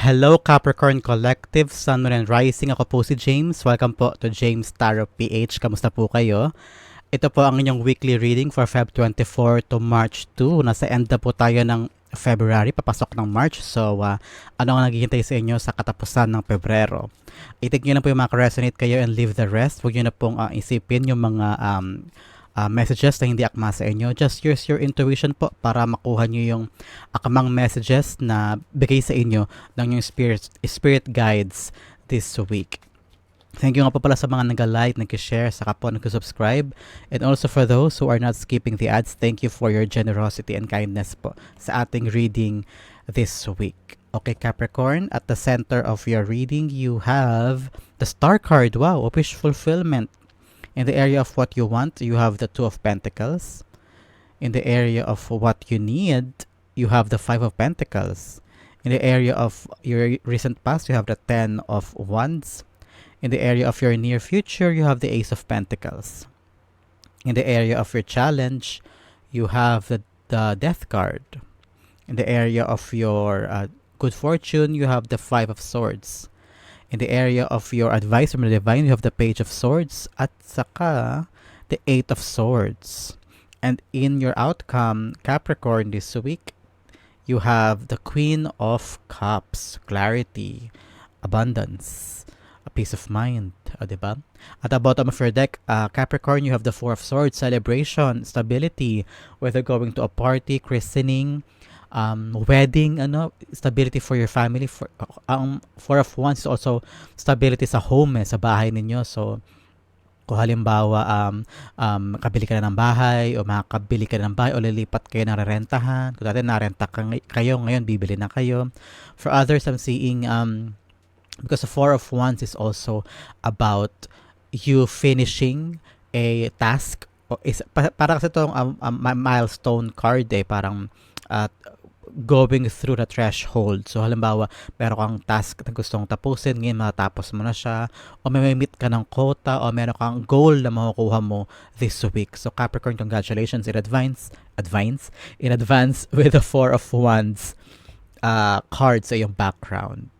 Hello Capricorn Collective, Sun, Moon, and Rising. Ako po si James. Welcome po to James Tarot PH. Kamusta po kayo? Ito po ang inyong weekly reading for Feb 24 to March 2. Nasa end na po tayo ng February, papasok ng March. So, uh, ano ang naghihintay sa inyo sa katapusan ng Pebrero? Itig nyo lang po yung mga resonate kayo and leave the rest. Huwag nyo na pong uh, isipin yung mga um, uh, messages na hindi akma sa inyo. Just use your intuition po para makuha nyo yung akamang messages na bigay sa inyo ng yung spirit, spirit guides this week. Thank you nga po pala sa mga nag-like, nag-share, saka po nag-subscribe. And also for those who are not skipping the ads, thank you for your generosity and kindness po sa ating reading this week. Okay, Capricorn, at the center of your reading, you have the star card. Wow, a wish fulfillment. In the area of what you want, you have the Two of Pentacles. In the area of what you need, you have the Five of Pentacles. In the area of your recent past, you have the Ten of Wands. In the area of your near future, you have the Ace of Pentacles. In the area of your challenge, you have the, the Death card. In the area of your uh, good fortune, you have the Five of Swords. In the area of your advice from the divine, you have the Page of Swords at saka the Eight of Swords. And in your outcome, Capricorn, this week, you have the Queen of Cups, clarity, abundance, a peace of mind, o diba? At the bottom of your deck, uh, Capricorn, you have the Four of Swords, celebration, stability, whether going to a party, christening, um, wedding, ano, stability for your family. For, ang um, Four of Wands is also stability sa home, eh, sa bahay ninyo. So, kung halimbawa um, um, makabili ka na ng bahay o makakabili ka na ng bahay o lilipat kayo ng rerentahan. Kung dati narenta ka, kayo, ngayon bibili na kayo. For others, I'm seeing um, because the Four of Wands is also about you finishing a task is para kasi itong um, um, milestone card eh parang uh, going through the threshold. So, halimbawa, meron kang task na gustong tapusin, ngayon matatapos mo na siya, o may meet ka ng quota, o meron kang goal na makukuha mo this week. So, Capricorn, congratulations in advance, advance, in advance with the Four of Wands uh, card sa iyong background.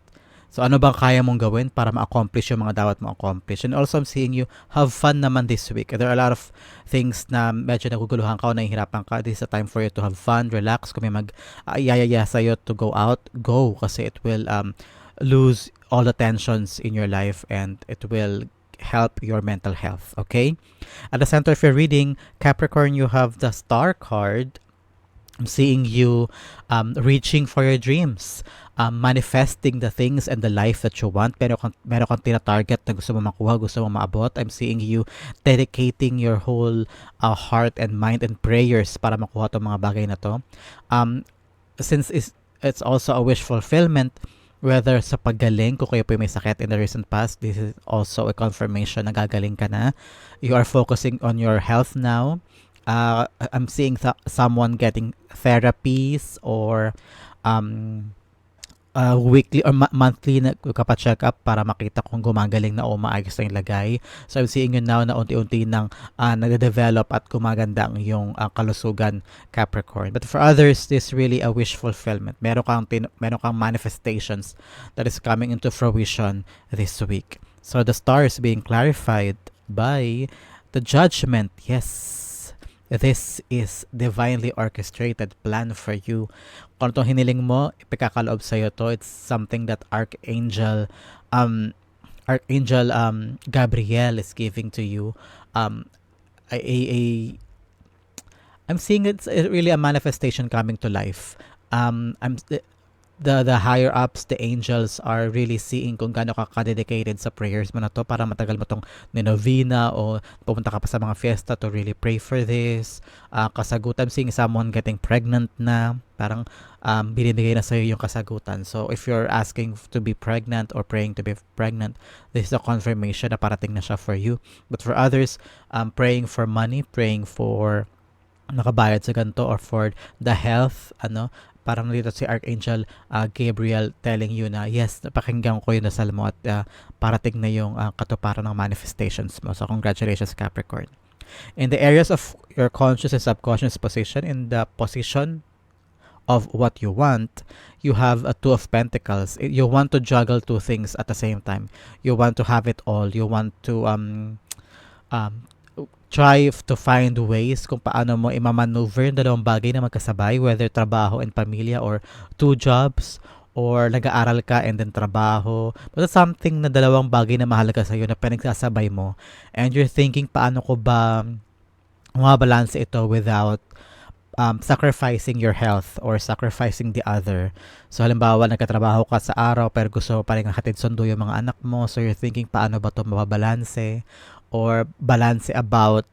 So ano bang kaya mong gawin para ma-accomplish yung mga dapat mo accomplish? And also I'm seeing you have fun naman this week. There are a lot of things na medyo naguguluhan ka o nahihirapan ka. This is a time for you to have fun, relax. Kung may mag uh, sa'yo to go out, go. Kasi it will um, lose all the tensions in your life and it will help your mental health. Okay? At the center of your reading, Capricorn, you have the star card. I'm seeing you um, reaching for your dreams um, manifesting the things and the life that you want. Pero kung meron kang tina-target na gusto mo makuha, gusto mo maabot, I'm seeing you dedicating your whole uh, heart and mind and prayers para makuha itong mga bagay na to. Um, since it's, it's also a wish fulfillment, whether sa paggaling, kung kayo po may sakit in the recent past, this is also a confirmation na gagaling ka na. You are focusing on your health now. Uh, I'm seeing th- someone getting therapies or um, uh, weekly or ma- monthly na kapacheck up para makita kung gumagaling na o maayos na yung lagay. So I'm seeing you now na unti-unti nang uh, nagde-develop at gumaganda ang yung uh, kalusugan Capricorn. But for others, this really a wish fulfillment. Meron kang, tin- meron kang manifestations that is coming into fruition this week. So the stars being clarified by the judgment. Yes, This is divinely orchestrated plan for you. Kung itong hiniling mo, ipikakaloob sa'yo to. It's something that Archangel, um, Archangel um, Gabriel is giving to you. Um, a, a, a I'm seeing it's really a manifestation coming to life. Um, I'm the the higher ups, the angels are really seeing kung gaano ka ka-dedicated sa prayers mo na to para matagal mo tong ninovena o pumunta ka pa sa mga fiesta to really pray for this. Uh, kasagutan, seeing someone getting pregnant na, parang um, binibigay na sa'yo yung kasagutan. So, if you're asking to be pregnant or praying to be pregnant, this is a confirmation na parating na siya for you. But for others, um, praying for money, praying for nakabayad sa ganito or for the health, ano, parang dito si Archangel uh, Gabriel telling you na yes, napakinggan ko yung dasal mo at uh, parating na yung uh, katuparan ng manifestations mo. So congratulations Capricorn. In the areas of your conscious and subconscious position, in the position of what you want, you have a Two of Pentacles. I- You want to juggle two things at the same time. You want to have it all. You want to um um try to find ways kung paano mo imamaneuver yung dalawang bagay na magkasabay, whether trabaho and pamilya or two jobs or nag-aaral ka and then trabaho. It's something na dalawang bagay na mahalaga sa'yo na pinagsasabay mo. And you're thinking, paano ko ba mabalance ito without um, sacrificing your health or sacrificing the other. So halimbawa, nagkatrabaho ka sa araw pero gusto mo pa rin hatid sundo yung mga anak mo. So you're thinking, paano ba ito mababalanse? Or balance about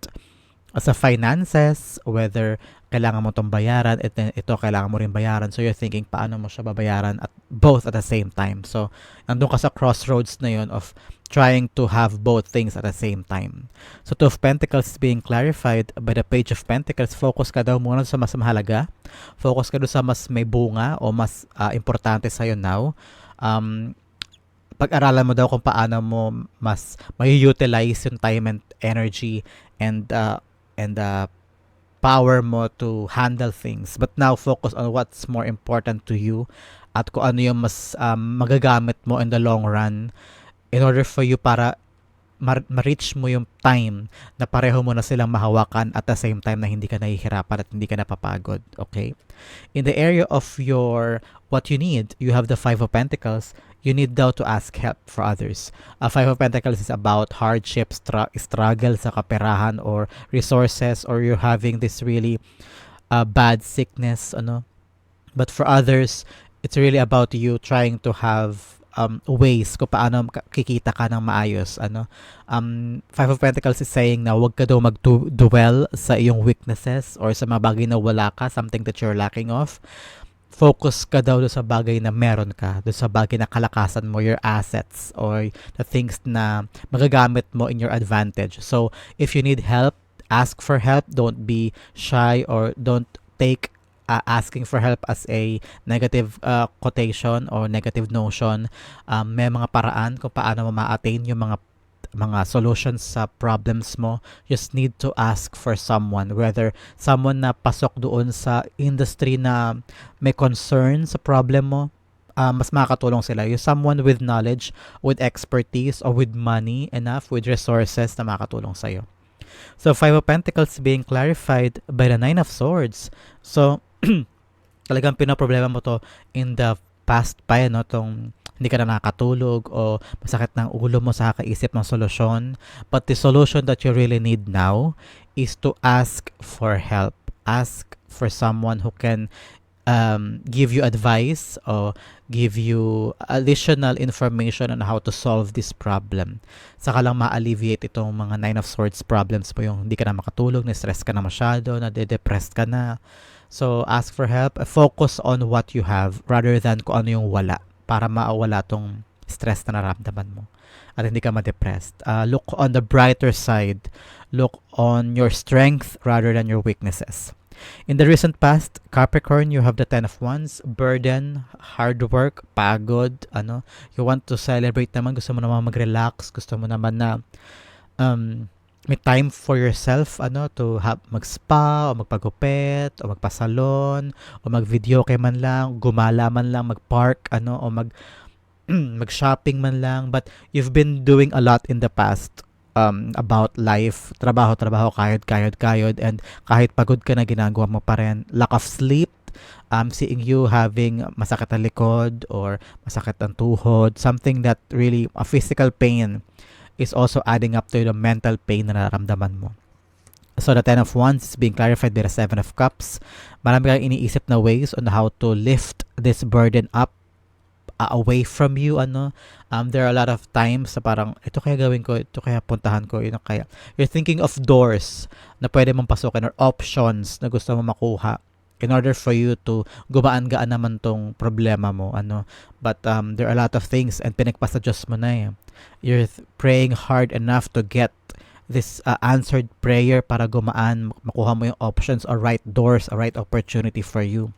uh, sa finances, whether kailangan mo itong bayaran, then ito kailangan mo rin bayaran. So you're thinking, paano mo siya babayaran at both at the same time. So, nandun ka sa crossroads na yun of trying to have both things at the same time. So, Two of Pentacles is being clarified by the Page of Pentacles. Focus ka daw muna sa mas mahalaga. Focus ka doon sa mas may bunga o mas ah, importante sa'yo now. Um, pag-aralan mo daw kung paano mo mas may utilize yung time and energy and uh, and uh, power mo to handle things. But now focus on what's more important to you at kung ano yung mas um, magagamit mo in the long run in order for you para ma- ma-reach mo yung time na pareho mo na silang mahawakan at the same time na hindi ka nahihirapan at hindi ka napapagod. Okay? In the area of your what you need, you have the Five of Pentacles. You need daw to ask help for others. A Five of Pentacles is about hardship, stra- struggle sa kaperahan or resources or you're having this really uh, bad sickness, ano. But for others, it's really about you trying to have um, ways kung paano kikita ka ng maayos. Ano. Um, Five of Pentacles is saying na huwag ka daw mag-dwell sa iyong weaknesses or sa mga bagay na wala ka, something that you're lacking of focus ka daw sa bagay na meron ka, doon sa bagay na kalakasan mo, your assets, or the things na magagamit mo in your advantage. So, if you need help, ask for help. Don't be shy or don't take uh, asking for help as a negative uh, quotation or negative notion. Um, may mga paraan kung paano mo ma-attain yung mga mga solutions sa problems mo, just need to ask for someone. Whether someone na pasok doon sa industry na may concern sa problem mo, uh, mas makakatulong sila. Yung someone with knowledge, with expertise, or with money enough, with resources na makakatulong sa'yo. So, Five of Pentacles being clarified by the Nine of Swords. So, talagang pinoproblema mo to in the past pa yan, no? Tong hindi ka na nakatulog o masakit ng ulo mo sa kakaisip ng solusyon. But the solution that you really need now is to ask for help. Ask for someone who can um, give you advice or give you additional information on how to solve this problem. Saka lang ma-alleviate itong mga Nine of Swords problems mo yung hindi ka na makatulog, na-stress ka na masyado, na-depressed ka na. So, ask for help. Focus on what you have rather than kung ano yung wala para maawala tong stress na nararamdaman mo at hindi ka ma-depressed. Uh, look on the brighter side. Look on your strength rather than your weaknesses. In the recent past, Capricorn, you have the Ten of Wands, burden, hard work, pagod, ano, you want to celebrate naman, gusto mo naman mag-relax, gusto mo naman na um, may time for yourself ano to have mag-spa o magpagupit o magpasalon o mag-video kay man lang, gumala man lang, mag-park ano o mag mag-shopping man lang. But you've been doing a lot in the past um, about life, trabaho, trabaho, kayod, kayod, kayod. And kahit pagod ka na ginagawa mo pa rin, lack of sleep um, seeing you having masakit ang likod or masakit ang tuhod, something that really, a physical pain is also adding up to the mental pain na nararamdaman mo. So the Ten of Wands is being clarified by the Seven of Cups. Marami kang iniisip na ways on how to lift this burden up uh, away from you ano um there are a lot of times na parang ito kaya gawin ko ito kaya puntahan ko yun kaya you're thinking of doors na pwede mong pasukin or options na gusto mo makuha in order for you to gumaan-gaan naman tong problema mo ano but um there are a lot of things and pinagpasadjust mo na eh you're praying hard enough to get this uh, answered prayer para gumaan makuha mo yung options or right doors or right opportunity for you.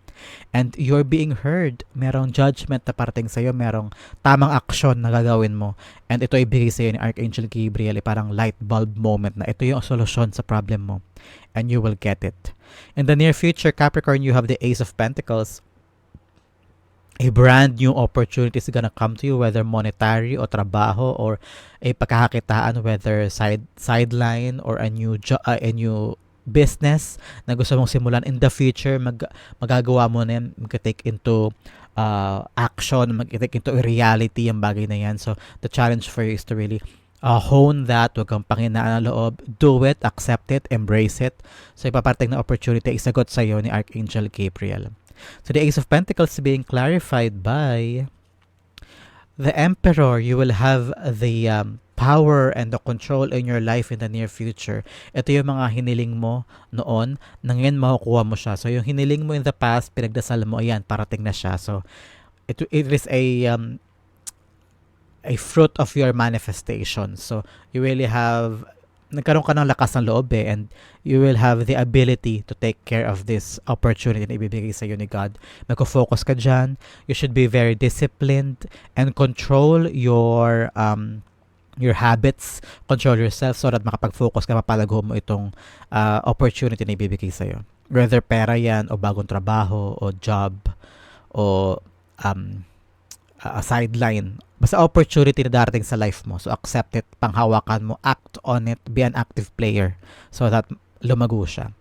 And you're being heard. Merong judgment na parating sa'yo. Merong tamang action na gagawin mo. And ito ibigay sa'yo ni Archangel Gabriel eh, parang light bulb moment na ito yung solusyon sa problem mo. And you will get it. In the near future Capricorn you have the Ace of Pentacles a brand new opportunity is gonna come to you whether monetary o trabaho or a pagkakakitaan whether side sideline or a new jo- uh, a new business na gusto mong simulan in the future mag magagawa mo na yan mag-take into uh, action mag-take into reality yung bagay na yan so the challenge for you is to really uh, hone that, huwag kang panginaan ng loob, do it, accept it, embrace it. So ipaparting na opportunity, isagot sa iyo ni Archangel Gabriel. So the Ace of Pentacles being clarified by the Emperor, you will have the um, power and the control in your life in the near future. Ito yung mga hiniling mo noon, na ngayon makukuha mo siya. So yung hiniling mo in the past, pinagdasal mo, ayan, parating na siya. So it, it is a um, a fruit of your manifestation. So, you really have, nagkaroon ka ng lakas ng loob eh, and you will have the ability to take care of this opportunity na ibibigay sa iyo ni God. Magko-focus ka dyan. You should be very disciplined and control your um, your habits, control yourself so that makapag-focus ka, mapalago mo itong uh, opportunity na ibibigay sa'yo. Whether pera yan, o bagong trabaho, o job, o um, a sideline basta opportunity na darating sa life mo. So, accept it, panghawakan mo, act on it, be an active player so that lumago siya.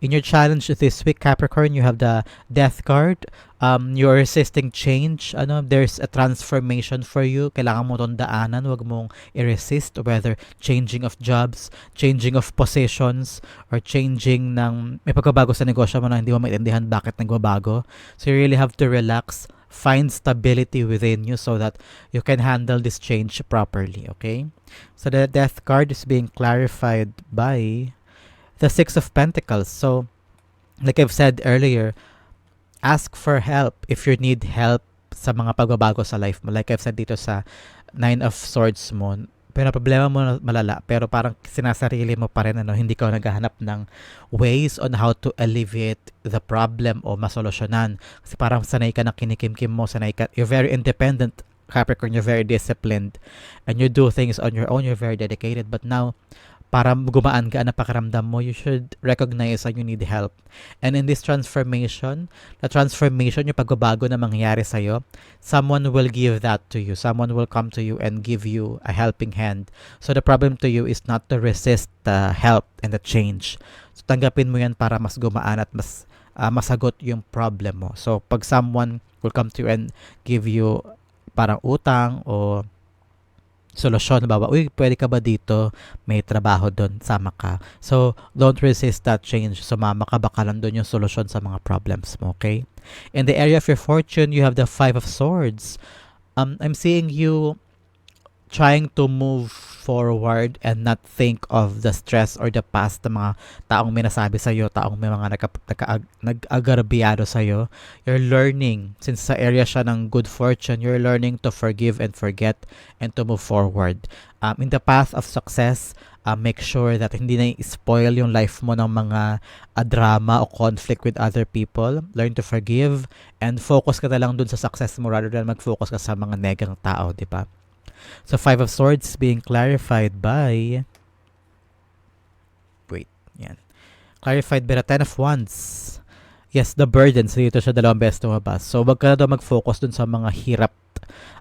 In your challenge this week, Capricorn, you have the Death card. Um, you're resisting change. Ano, there's a transformation for you. Kailangan mo itong daanan. Huwag mong i-resist. Whether changing of jobs, changing of positions, or changing ng... May pagkabago sa negosyo mo na hindi mo maintindihan bakit nagbabago. So you really have to relax find stability within you so that you can handle this change properly okay? So the death card is being clarified by the six of pentacles. So like i've said earlier ask for help if you need help sa mga pagbabago sa life mo. Like i've said dito sa nine of swords mo pero problema mo malala. Pero parang sinasarili mo pa rin ano hindi ka naghahanap ng ways on how to alleviate the problem o masolusyonan. Kasi parang sanay ka na kinikimkim mo sanay ka you're very independent Capricorn you're very disciplined and you do things on your own you're very dedicated. But now para gumaan ka na pakiramdam mo, you should recognize that you need help. And in this transformation, the transformation, yung pagbabago na mangyayari sa'yo, someone will give that to you. Someone will come to you and give you a helping hand. So the problem to you is not to resist the help and the change. So tanggapin mo yan para mas gumaan at mas uh, masagot yung problem mo. So pag someone will come to you and give you parang utang o solusyon. Baba, uy, pwede ka ba dito? May trabaho doon, sama ka. So, don't resist that change. Sumama ka, baka lang doon yung solusyon sa mga problems mo, okay? In the area of your fortune, you have the Five of Swords. Um, I'm seeing you trying to move forward and not think of the stress or the past ng mga taong minasabi sa iyo, taong may mga nag, nag-agarbiyado sa iyo. You're learning, since sa area siya ng good fortune, you're learning to forgive and forget and to move forward. Um, in the path of success, uh, make sure that hindi na spoil yung life mo ng mga uh, drama o conflict with other people. Learn to forgive and focus ka na lang dun sa success mo rather than mag-focus ka sa mga negang tao, di ba? So Five of Swords being clarified by wait, yan. Clarified by the Ten of Wands. Yes, the burdens. Dito siya dalawang beses tumabas. So, wag ka na daw mag-focus dun sa mga hirap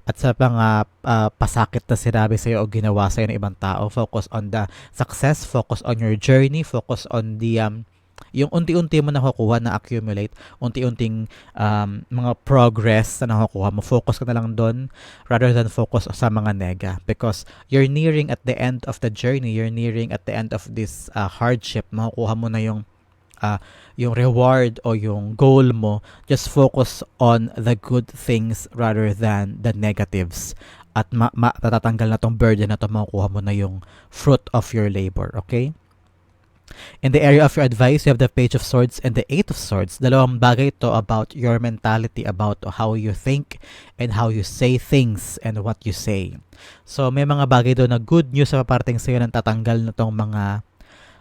at sa mga uh, pasakit na sinabi sa'yo o ginawa sa'yo ng ibang tao. Focus on the success, focus on your journey, focus on the um, yung unti-unti mo nakukuha na accumulate, unti-unting um, mga progress na nakukuha mo, focus ka na lang doon rather than focus sa mga nega. Because you're nearing at the end of the journey, you're nearing at the end of this uh, hardship, makukuha mo na yung uh, yung reward o yung goal mo, just focus on the good things rather than the negatives. At ma- matatanggal na tong burden na to makukuha mo na yung fruit of your labor, okay? In the area of your advice, you have the Page of Swords and the Eight of Swords. Dalawang bagay to about your mentality, about how you think and how you say things and what you say. So, may mga bagay doon na good news sa paparating sa'yo nang tatanggal na tong mga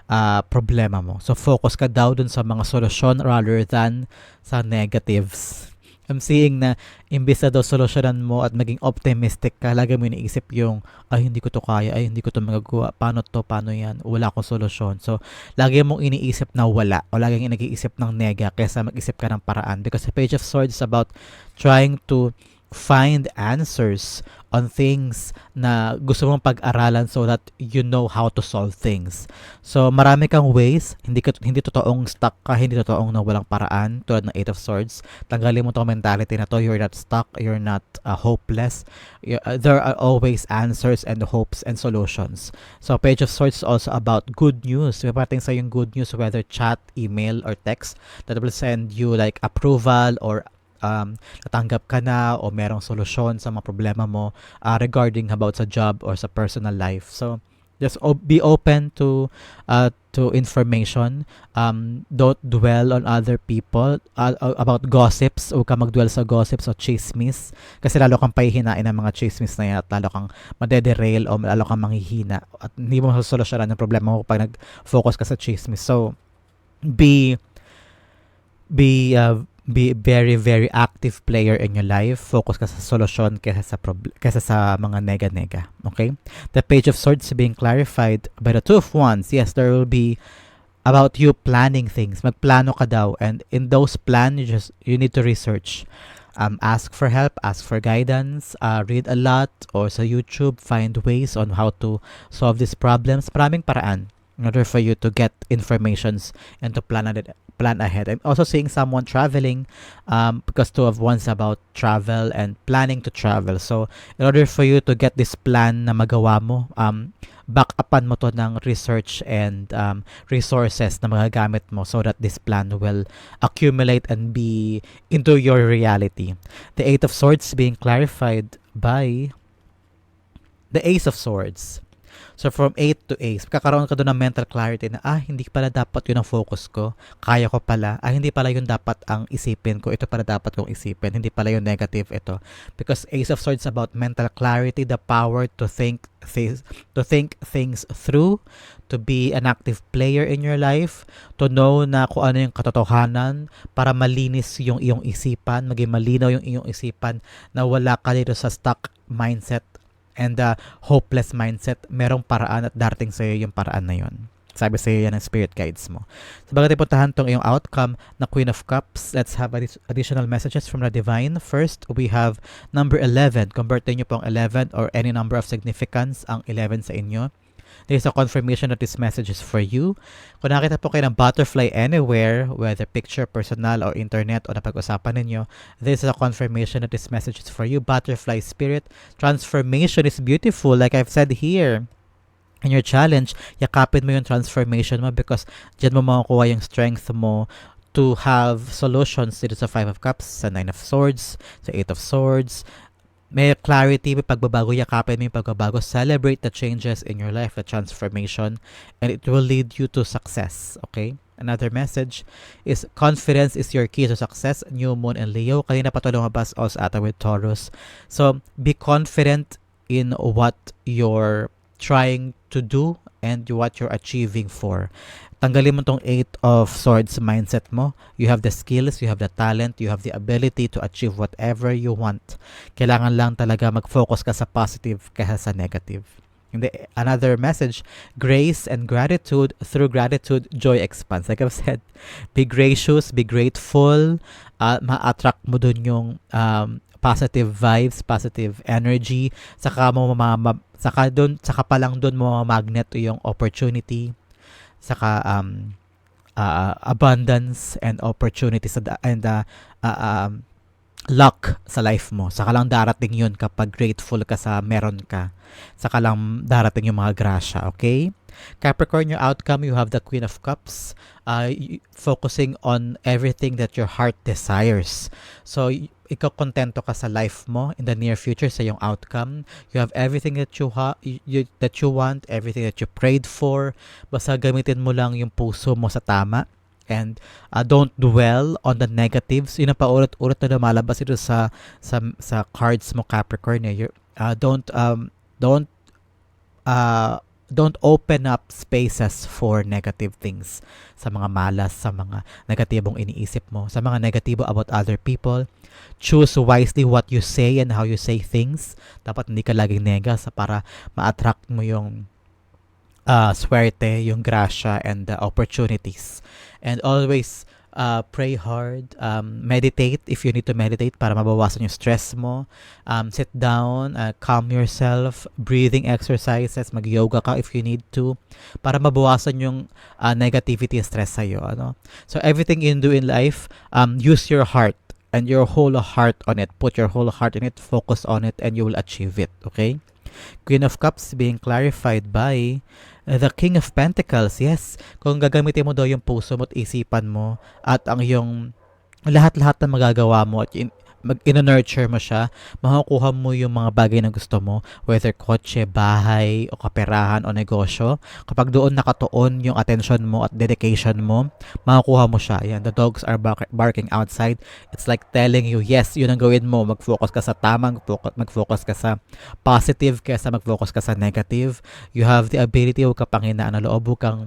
uh, problema mo. So, focus ka daw dun sa mga solusyon rather than sa negatives. I'm seeing na imbis na daw solusyonan mo at maging optimistic ka, lagi mo iniisip yung, ay hindi ko to kaya, ay hindi ko to magagawa, paano to, paano yan, wala akong solusyon. So, lagi mong iniisip na wala o lagi nag-iisip ng nega kaysa mag-isip ka ng paraan. Because the Page of Swords is about trying to find answers on things na gusto mong pag-aralan so that you know how to solve things. So, marami kang ways, hindi ka, hindi totoong stuck ka, hindi totoong na walang paraan, tulad ng Eight of Swords. Tanggalin mo tong mentality na to, you're not stuck, you're not uh, hopeless. You- uh, there are always answers and hopes and solutions. So, Page of Swords is also about good news. May parating sa yung good news, whether chat, email, or text, that will send you like approval or um, natanggap ka na o merong solusyon sa mga problema mo uh, regarding about sa job or sa personal life. So, just o- be open to uh, to information. Um, don't dwell on other people uh, uh, about gossips. Huwag ka magdwell sa gossips o chismis. Kasi lalo kang pahihinain ng mga chismis na yan at lalo kang madederail o lalo kang manghihina at hindi mo masosolusyonan yung problema mo pag nag-focus ka sa chismis. So, be be uh, be very very active player in your life. Focus ka sa solusyon kaysa sa prob- kaysa sa mga nega-nega. Okay? The page of swords being clarified by the two of wands. Yes, there will be about you planning things. Magplano ka daw and in those plans you just you need to research. Um, ask for help, ask for guidance, uh, read a lot or sa YouTube find ways on how to solve these problems. Maraming paraan in order for you to get informations and to plan ahead plan ahead. I'm also seeing someone traveling um, because two of one's about travel and planning to travel. So, in order for you to get this plan na magawa mo, um, back upan mo to ng research and um, resources na magagamit mo so that this plan will accumulate and be into your reality. The Eight of Swords being clarified by the Ace of Swords. So from 8 to Ace, kakaroon ka doon ng mental clarity na, ah, hindi pala dapat yun ang focus ko. Kaya ko pala. Ah, hindi pala yun dapat ang isipin ko. Ito pala dapat kong isipin. Hindi pala yun negative ito. Because Ace of Swords about mental clarity, the power to think things, to think things through, to be an active player in your life, to know na kung ano yung katotohanan para malinis yung iyong isipan, maging malinaw yung iyong isipan na wala ka dito sa stuck mindset and the hopeless mindset, merong paraan at darating sa iyo yung paraan na yun. Sabi sa iyo yan ng spirit guides mo. Sa bagay puntahan tong iyong outcome na Queen of Cups, let's have addi- additional messages from the Divine. First, we have number 11. Convertin nyo po ang 11 or any number of significance ang 11 sa inyo. There is a confirmation that this message is for you. Kung nakita po kayo ng butterfly anywhere, whether picture, personal, or internet, o napag-usapan ninyo, this is a confirmation that this message is for you. Butterfly spirit, transformation is beautiful, like I've said here. In your challenge, yakapin mo yung transformation mo because dyan mo makukuha yung strength mo to have solutions dito sa Five of Cups, sa Nine of Swords, sa Eight of Swords, may clarity, may pagbabago, yakapin mo yung pagbabago, celebrate the changes in your life, the transformation, and it will lead you to success, okay? Another message is confidence is your key to success. New Moon and Leo. Kanina pa ito lumabas also ata with Taurus. So, be confident in what you're trying to do and what you're achieving for. Tanggalin mo tong Eight of Swords mindset mo. You have the skills, you have the talent, you have the ability to achieve whatever you want. Kailangan lang talaga mag-focus ka sa positive kaysa sa negative. And the, another message, grace and gratitude. Through gratitude, joy expands. Like I've said, be gracious, be grateful. Uh, ma-attract mo dun yung um, positive vibes, positive energy. Saka mo mama, saka dun, saka pa lang dun mo magnet yung opportunity. Saka um, uh, abundance and da- and uh, uh, um, luck sa life mo. Saka lang darating yun kapag grateful ka sa meron ka. Saka lang darating yung mga grasya, okay? Capricorn, your outcome, you have the Queen of Cups, uh, focusing on everything that your heart desires. So, ikaw kontento ka sa life mo in the near future sa yung outcome. You have everything that you, ha- you that you want, everything that you prayed for. Basta gamitin mo lang yung puso mo sa tama and uh, don't dwell on the negatives. Yun ang paulit-ulit na lumalabas ito sa sa sa cards mo Capricorn. Eh. Uh, don't um don't uh don't open up spaces for negative things sa mga malas, sa mga negatibong iniisip mo, sa mga negatibo about other people. Choose wisely what you say and how you say things. Dapat hindi ka laging nega sa para ma-attract mo yung uh, swerte, yung grasya, and the opportunities. And always uh, pray hard, um, meditate if you need to meditate para mabawasan yung stress mo. Um, sit down, uh, calm yourself, breathing exercises, mag-yoga ka if you need to para mabawasan yung uh, negativity and stress sa'yo. Ano? So everything you do in life, um, use your heart and your whole heart on it. Put your whole heart in it, focus on it, and you will achieve it. Okay? Queen of Cups being clarified by the King of Pentacles. Yes, kung gagamitin mo daw yung puso mo at isipan mo at ang yung lahat-lahat na magagawa mo at mag nurture mo siya, makukuha mo yung mga bagay na gusto mo, whether kotse, bahay, o kaperahan, o negosyo. Kapag doon nakatuon yung attention mo at dedication mo, makukuha mo siya. Yan, the dogs are bark- barking outside. It's like telling you, yes, yun ang gawin mo. Mag-focus ka sa tamang, mag-focus ka sa positive kaysa mag-focus ka sa negative. You have the ability, huwag ka panginaan na loob, huwag kang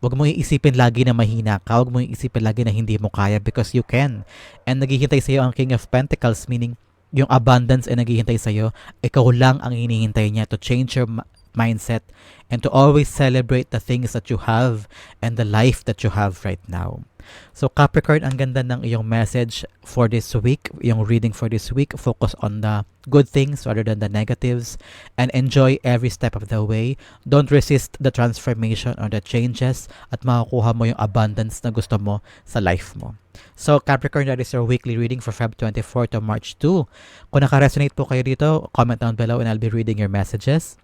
Huwag mong iisipin lagi na mahina ka. Huwag mong iisipin lagi na hindi mo kaya because you can. And naghihintay sa iyo ang King of Pentacles meaning yung abundance ay naghihintay sa iyo. Ikaw lang ang hinihintay niya to change your mindset and to always celebrate the things that you have and the life that you have right now. So Capricorn, ang ganda ng iyong message for this week, yung reading for this week. Focus on the good things rather than the negatives and enjoy every step of the way. Don't resist the transformation or the changes at makukuha mo yung abundance na gusto mo sa life mo. So Capricorn, that is your weekly reading for Feb 24 to March 2. Kung naka-resonate po kayo dito, comment down below and I'll be reading your messages.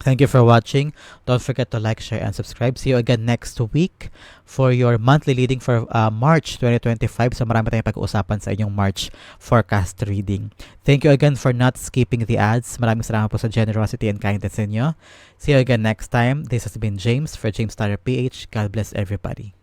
Thank you for watching. Don't forget to like, share, and subscribe. See you again next week for your monthly reading for uh, March 2025. So marami tayong pag-uusapan sa inyong March forecast reading. Thank you again for not skipping the ads. Maraming salamat po sa generosity and kindness ninyo. See you again next time. This has been James for James Starter PH. God bless everybody.